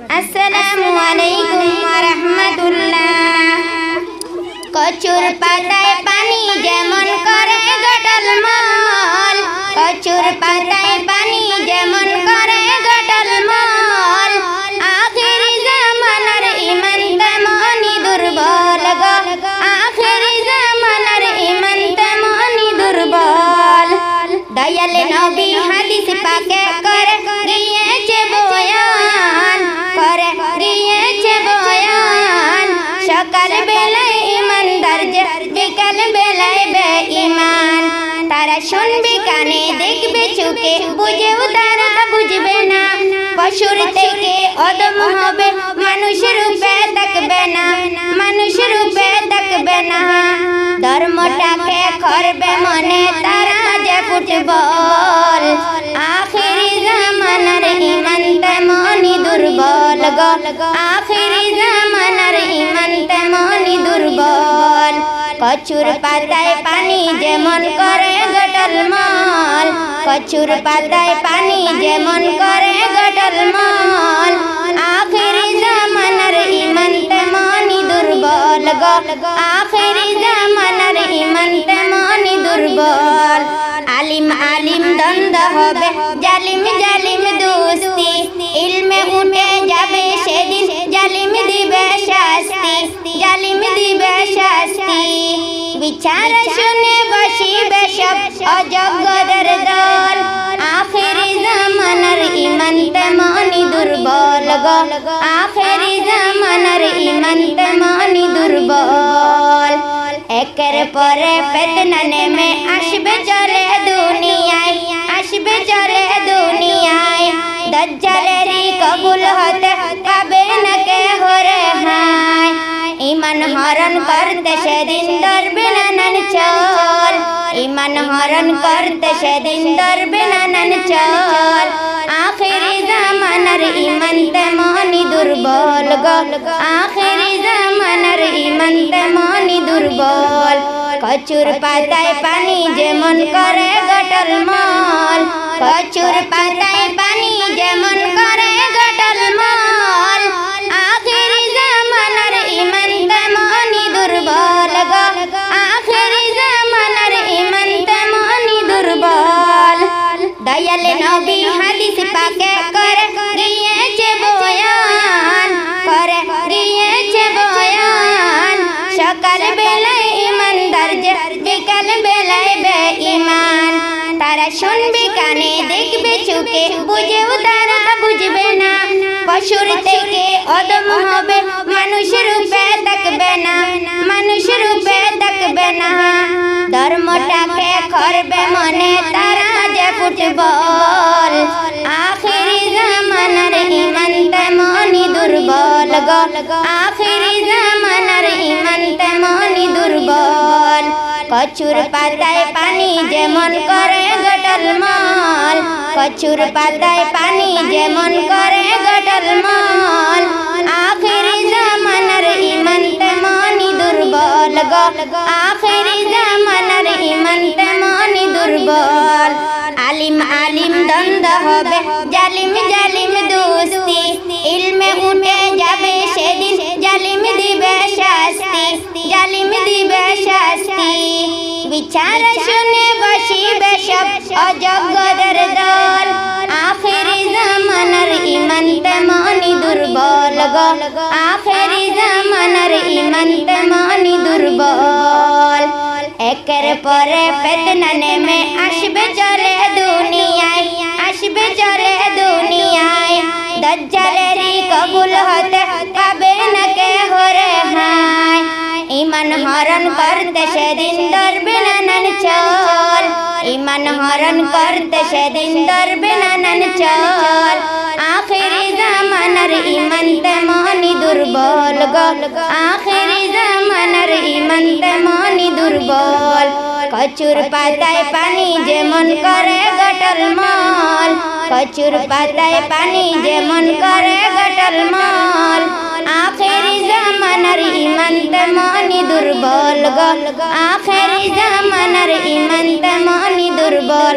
আসসালামু আলাইকুম ওয়া কচুর পাতায় পানি যেমন করে গটল মল কচুর পাতায় বেঈমান তারা শুনবে, কানে দেখবে, চোখে বুঝেও তারা বুঝবে না। পশুর থেকে অদম হবে, মানুষের রূপে থাকবে না। মানুষের রূপে থাকবে না। ধর্মটাকে করবে মনে, তারা যে ফুটবল। আখিরি জামানার ইমান তেমনি দুর্বল গো। আখিরি জামানার কচুর পাতায় পানি যেমন করে গটল মল। কচুর পাতায় পানি যেমন করে গটল মল। আখিরি জামানার ইমান তেমনি দুর্বল গো। আখিরি জামানার ইমান তেমনি দুর্বল। আলিম আলিম দ্বন্দ্ব হবে, জালিম জালিম দুস্তি। ইলমে উঠে যাবে সেদিন জালিম দিবে বিচার শুনে বসিবে সব অযোগ্যদের দল। আখেরি জামানার ইমান তেমনি দুর্বল গো। আখেরি জামানার ইমান তেমনি দুর্বল। একের পরে পেতনা নেমে আসবে চলে দুনিয়ায়। আসবে চলে দুনিয়ায়। দজ্জালেরই কবুল হতে হরণ করতে সেদিন ধরবে নানান চল ইমান হরণ করতে সেদিন ধরবে নানান চল আখেরি জামানার ইমান তেমনি দুর্বল গো আখেরি জামানার ইমান তেমনি দুর্বল কচুর পাতায় পানি যেমন করে গটল মল কচুর পাতায় পানি পাকে করে গিয়েছে বয়ান করে গিয়েছে বয়ান সকাল বেলায় ইমানদার যে, বিকাল বেলায় বেঈমান। তারা শুনবে, কানে দেখবে, চোখে বুঝেও তারা বুঝবে না। পশুর থেকে অদম হবে, মানুষের রূপে থাকবে না, মানুষের রূপে থাকবে না। ধর্মটাকে করবে মনে, তারা যে ফুটবল। আখিরি জামানার ইমান তেমনি দুর্বল গো। আখিরি জামানার ইমান তেমনি দুর্বল। কচুর পাতায় পানি যেমন করে গটল মল। কচুর পাতায় পানি যেমন করে গটল মল। আখিরি জামানার ইমান তেমনি দুর্বল গো। হবে। জালিম জালিম দুস্তি, ইলমে উঠে যাবে সেদিন। জালিম দিবে শাস্তি, জালিম দিবে শাস্তি। বিচার শুনে বসিবে সব অযোগ্যদের দল। আখেরি জামানার ইমান তেমনি দুর্বল গো। আখেরি জামানার ইমান তেমনি দুর্বল। একের পরে পেতনা নেমে আসবে চলে দজ্জালেরই কবুল হতে পাবে না কে হরে হায় ইমান হরণ করতে সেদিন ধরবে নানান চল ইমান হরণ করতে সেদিন ধরবে নানান চল আখেরি জামানার ইমান তেমনি দুর্বল গো আখেরি জামানার ইমান তেমনি দুর্বল কচুর পাতায় পানি যেমন করে গটল মল। কচুর পাতায় পানি যেমন করে গটল মল। আখেরি জামানার ইমান তেমনি দুর্বল গল আখেরি জামানার ইমান তেমনি দুর্বল